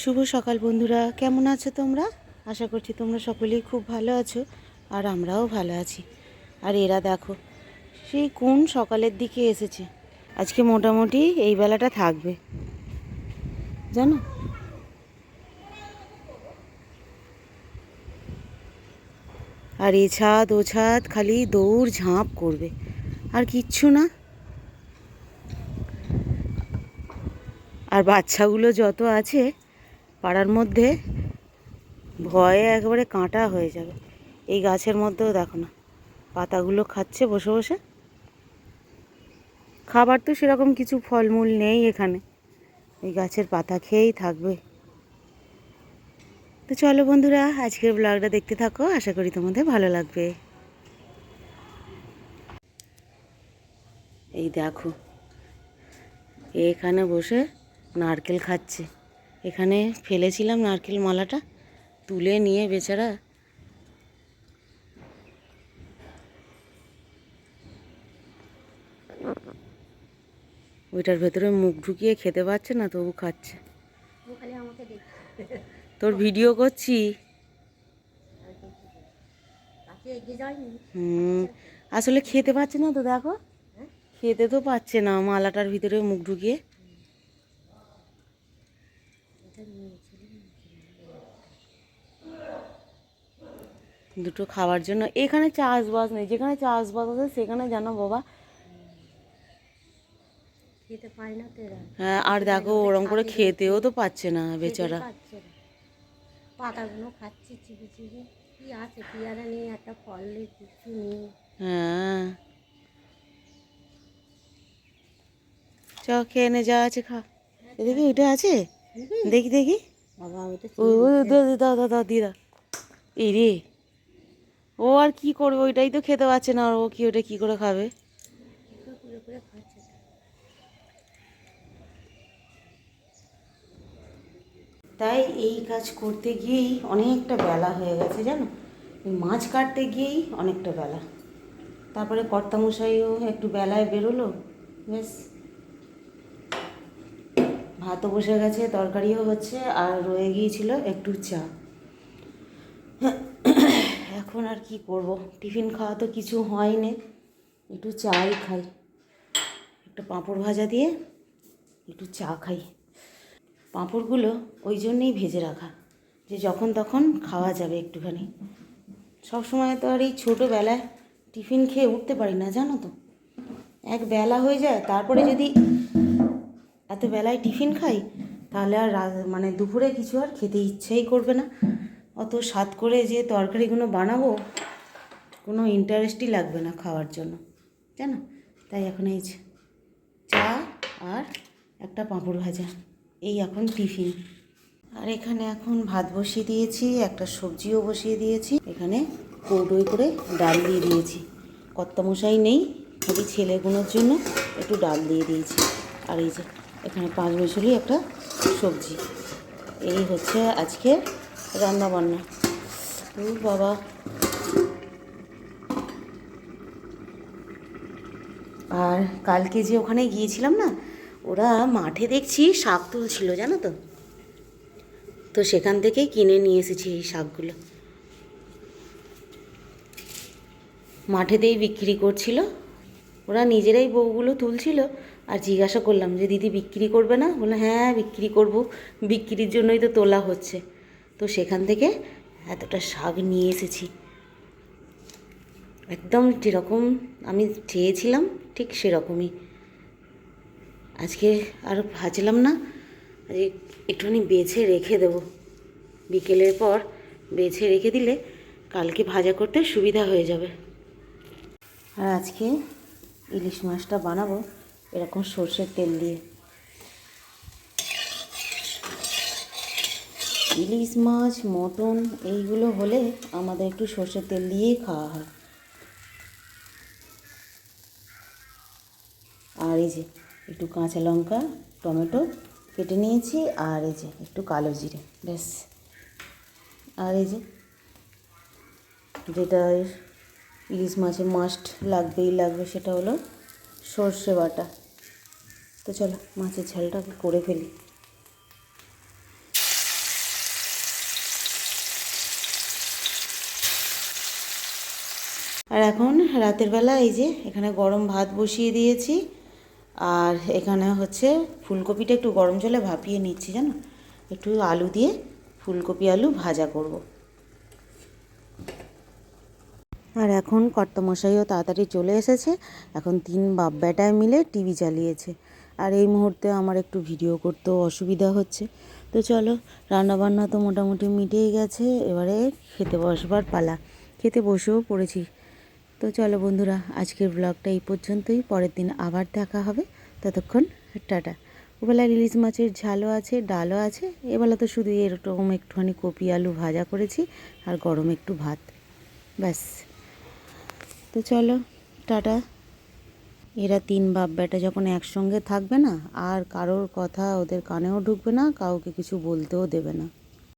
শুভ সকাল বন্ধুরা, কেমন আছো তোমরা? আশা করছি তোমরা সকলেই খুব ভালো আছো আর আমরাও ভালো আছি। আর এরা দেখো সেই কোন সকালের দিকে এসেছে? আজকে মোটামুটি এই বেলাটা থাকবে। জানো? আর এ ছাদ, ও ছাদ খালি দৌড় ঝাঁপ করবে। আর কিচ্ছু না। আর বাচ্চাগুলো যত আছে পাড়ার মধ্যে ভয়ে একেবারে কাঁটা হয়ে যাবে। এই গাছের মধ্যেও দেখো না, পাতাগুলো খাচ্ছে বসে বসে। খাবার তো সেরকম কিছু ফলমূল নেই এখানে, এই গাছের পাতা খেয়েই থাকবে। তো চলো বন্ধুরা, আজকের ব্লগটা দেখতে থাকো, আশা করি তোমাদের ভালো লাগবে। এই দেখো, এখানে বসে নারকেল খাচ্ছে। এখানে ফেলেছিলাম নারকেল মালাটা, তুলে নিয়ে বেচারা ওইটার ভেতরে মুখ ঢুকিয়ে খেতে পারছে না, তবু খাচ্ছে। তোর ভিডিও করছি। হুম, আসলে খেতে পাচ্ছে না তো, দেখো। খেতে তো পাচ্ছে না, মালাটার ভিতরে মুখ ঢুকিয়ে। দুটো খাওয়ার জন্য। এখানে চাষবাস নেই যেখানে চাষবাস আছে সেখানে জানো বাবা? হ্যাঁ আর দেখো ওরম করে খেতেও তো পাচ্ছে না বেচারা। পাতাগুলো খাচ্ছে চিবি চিবি। কি আছে? পেয়ারা নেই একটা ফল নেই কিছু নেই। হ্যাঁ। চ খেয়ে নে যা আছে খা। দেখি ওইটা আছে? দেখি দেখি। বাবা ওটা ও ও, দাও দাও, দাও দাও দাও দি দাও। এই রে ও আর কি করবে ওইটাই তো খেতে পারছে না আর ও কি ওটা কি করে খাবে? তাই এই কাজ করতে গিয়েই অনেকটা বেলা হয়ে গেছে জানো? মাছ কাটতে গিয়েই অনেকটা বেলা। তারপরে কর্তামশাইও একটু বেলায় বেরোলো বেশ ভাতও বসে গেছে, তরকারিও হচ্ছে, আর রয়ে গিয়েছিল একটু চা। এখন আর কি করব? টিফিন খাওয়া তো কিছু হয়নি, একটু চাই খাই। একটা পাঁপড় ভাজা দিয়ে একটু চা খাই। পাঁপড়গুলো ওই জন্যেই ভেজে রাখা, যে যখন তখন খাওয়া যাবে একটুখানি। সব সময় তো আর এই ছোটোবেলায় টিফিন খেয়ে উঠতে পারি না, জানো তো? এক বেলা হয়ে যায়, তারপরে যদি এত বেলায় টিফিন খাই, তাহলে আর মানে দুপুরে কিছু আর খেতে ইচ্ছেই করবে না। অত স্বাদ করে যে তরকারিগুলো বানাবো, কোনো ইন্টারেস্টই লাগবে না খাওয়ার জন্য। জানো? তাই এখন এই চা আর একটা পাঁপড় ভাজা, এই এখন টিফিন। আর এখানে এখন ভাত বসিয়ে দিয়েছি, একটা সবজিও বসিয়ে দিয়েছি। এখানে কৌটোই করে ডাল দিয়ে দিয়েছি। কর্তামশাই নেই, খালি ছেলেগুলোর জন্য একটু ডাল দিয়ে দিয়েছি। আর এই যে এখানে পাঁচ বছরই একটা সবজি। এই হচ্ছে আজকে রান্না বান্না ও বাবা। আর কালকে যে ওখানে গিয়েছিলাম না, ওরা মাঠে দেখছি শাক তুলছিল, জানো তো? তো সেখান থেকে কিনে নিয়ে এসেছি এই শাকগুলো। মাঠেতেই বিক্রি করছিল। ওরা নিজেরাই বউগুলো তুলছিল। আর জিজ্ঞাসা করলাম যে, দিদি বিক্রি করবে না? বলে হ্যাঁ বিক্রি করব। বিক্রির জন্যই তো তোলা হচ্ছে। তো সেখান থেকে এতটা শাক নিয়ে এসেছি। একদম যেরকম আমি চেয়েছিলাম, ঠিক সেরকমই। আজকে আর ভাজলাম না একটুখানি বেছে রেখে দেবো। বিকেলের পর বেছে রেখে দিলে কালকে ভাজা করতে সুবিধা হয়ে যাবে। আর আজকে ইলিশ মাছটা বানাবো। এরকম সর্ষের তেল দিয়ে। ইলিশ মাছ, মটন, এইগুলো হলে আমাদের একটু সর্ষের তেল দিয়েই খাওয়া হয়। আর এই যে, একটু কাঁচা লঙ্কা, টমেটো কেটে নিয়েছি, আর এই যে, একটু কালো জিরে, ব্যাস। আর এই যে, যেটা ইলিশ মাছে মাস্ট লাগবেই লাগবে, সেটা হলো সর্ষে বাটা। তো চলো মাছের ঝালটা করে ফেলি। আর এখন রাতের বেলা এই যে এখানে গরম ভাত বসিয়ে দিয়েছি, আর এখানে হচ্ছে ফুলকপিটা একটু গরম জলে ভাপিয়ে নিচ্ছি জানো? একটু আলু দিয়ে ফুলকপি আলু ভাজা করব। আর এখন কর্তমশাইও তাড়াতাড়ি চলে এসেছে, এখন তিন বাপ বেটায় মিলে টিভি চালিয়েছে। আর এই মুহূর্তে আমার একটু ভিডিও করতেও অসুবিধা হচ্ছে। তো চলো, রান্নাবান্না তো মোটামুটি মিটেই গেছে, এবারে খেতে বসবার পালা। খেতে বসেও পড়েছি। তো চলো বন্ধুরা, আজকের ব্লগটা এই পর্যন্তই। পরের দিন আবার দেখা হবে। ততক্ষণ টাটা। ওবেলা ইলিশ মাছের ঝালও আছে, ডালও আছে। এবেলা তো শুধু এরকম একটুখানি কপি আলু ভাজা করেছি, আর গরম একটু ভাত। ব্যাস। তো চলো, টাটা। এরা তিন বাপ বেটা যখন একসঙ্গে থাকবে না, আর কারোর কথা ওদের কানেও ঢুকবে না, কাউকে কিছু বলতেও দেবে না।